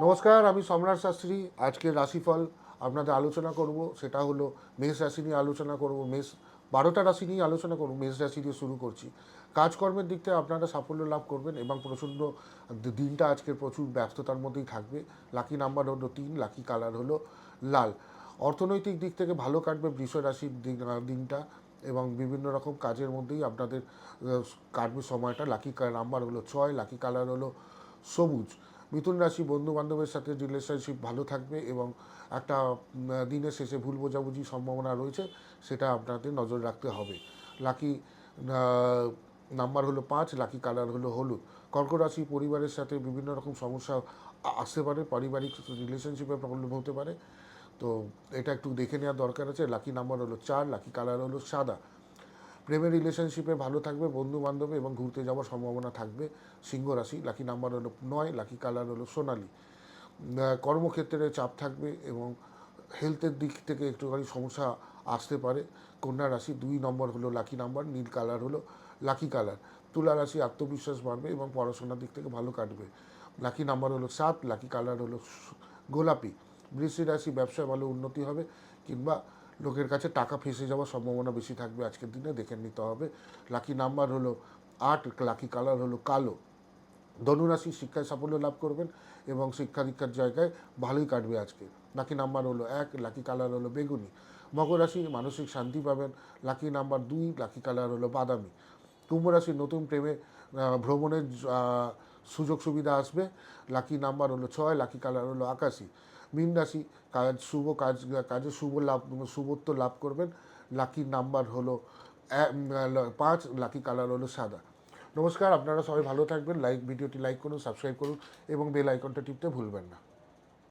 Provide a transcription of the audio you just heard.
নমস্কার, আমি সম্রাট শাস্ত্রী। আজকের রাশিফল আপনাদের আলোচনা করব। সেটা হলো মেষ রাশি নিয়ে আলোচনা করব। মেষ, বারোটা রাশি নিয়ে আলোচনা করব। মেষ রাশি দিয়ে শুরু করছি। কাজকর্মের দিক থেকে আপনারা সাফল্য লাভ করবেন এবং প্রচণ্ড দিনটা আজকের প্রচুর ব্যস্ততার মধ্যেই থাকবে। লাকি নাম্বার হলো তিন, লাকি কালার হলো লাল। অর্থনৈতিক দিক থেকে ভালো কাটবে বৃষ রাশির দিন- দিনটা এবং বিভিন্ন রকম কাজের মধ্যেই আপনাদের কাটবে সময়টা। লাকি নাম্বার হলো ছয়, লাকি কালার হলো সবুজ। মিথুন রাশি বন্ধু বান্ধবের সাথে রিলেশনশিপ ভালো থাকবে এবং একটা দিনের শেষে ভুল বোঝাবুঝির সম্ভাবনা রয়েছে, সেটা আপনাদের নজর রাখতে হবে। লাকি নাম্বার হলো পাঁচ, লাকি কালার হলো হলুদ। কর্কট রাশি পরিবারের সাথে বিভিন্ন রকম সমস্যা আসতে পারে, পারিবারিক রিলেশনশিপে প্রবলেম হতে পারে। তো এটা একটু দেখে নেওয়ার দরকার আছে। লাকি নাম্বার হলো চার, লাকি কালার হলো সাদা। প্রেমের রিলেশনশিপে ভালো থাকবে বন্ধু বান্ধবে এবং ঘুরতে যাওয়ার সম্ভাবনা থাকবে। সিংহ রাশি লাকি নাম্বার হলো নয় লাকি কালার হলো সোনালি। কর্মক্ষেত্রে চাপ থাকবে এবং হেলথের দিক থেকে একটুখানি সমস্যা আসতে পারে। কন্যা রাশি, দুই নম্বর হলো লাকি নাম্বার নীল কালার হলো লাকি কালার তুলা রাশি, আত্মবিশ্বাস বাড়বে এবং পড়াশোনার দিক থেকে ভালো কাটবে। লাকি নাম্বার হলো সাত লাকি কালার হলো গোলাপি। বৃষ্টি রাশি ব্যবসায় ভালো উন্নতি হবে কিংবা লোকের কাছে টাকা ফেসে যাওয়ার সম্ভাবনা বেশি থাকবে আজকের দিনে, দেখে নিতে হবে। লাকি নাম্বার হলো আট লাকি কালার হলো কালো। ধনুরাশি শিক্ষায় সাফল্য লাভ করবেন এবং শিক্ষা দীক্ষার জায়গায় ভালোই কাটবে আজকে। লাকি নাম্বার হলো এক লাকি কালার হলো বেগুনি। মকর রাশি মানসিক শান্তি পাবেন। লাকি নাম্বার দুই লাকি কালার হলো বাদামি। কুম্ভ রাশি নতুন প্রেমে ভ্রমণের সুযোগ সুবিধা আসবে। লাকি নাম্বার হলো ছয় লাকি কালার হলো আকাশি। মীন রাশি, কাজ শুভ, কাজ কাজে শুভ লাভ, শুভত্ব লাভ করবেন। লাকি নাম্বার হলো পাঁচ, লাকি কালার হলো সাদা। নমস্কার, আপনারা সবাই ভালো থাকবেন। লাইক, ভিডিওটি লাইক করুন, সাবস্ক্রাইব করুন এবং বেল আইকনটা টিপতে ভুলবেন না।